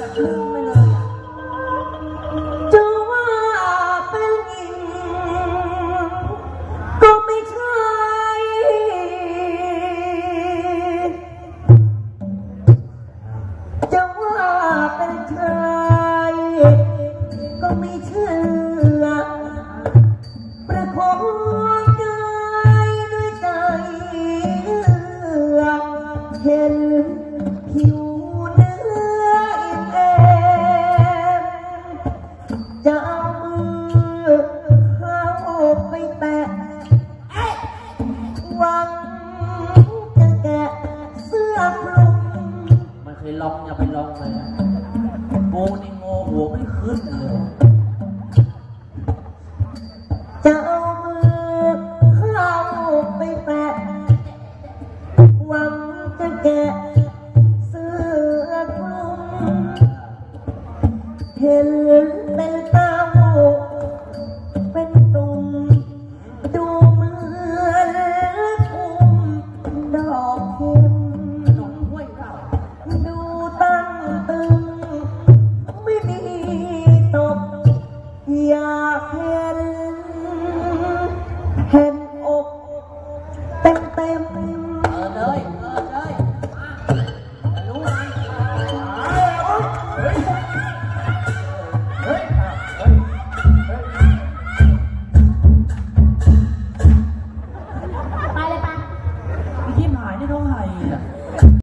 กระชุมไปเลยอะจะว่าเป็นหญิง ก็ไม่ใช่ จะว่าเป็นชายก็ไม่เชื่อ ประคองกายด้วยใจเห็น วัง จะแกะเสื้อคลุมมันเคยลองอย่าไปลองเลยนะกูนี่โง่หัวไม่ขึ้นเลย จะเอามือเข้าไปแตะหวังจะแกะเสื้อคลุมเห็นเป็นตา เห็นอกเต็มเต็มเปิดเลยเปิเลยไปเลยปไอ้ที่หายนี่เท่าไหร่อะ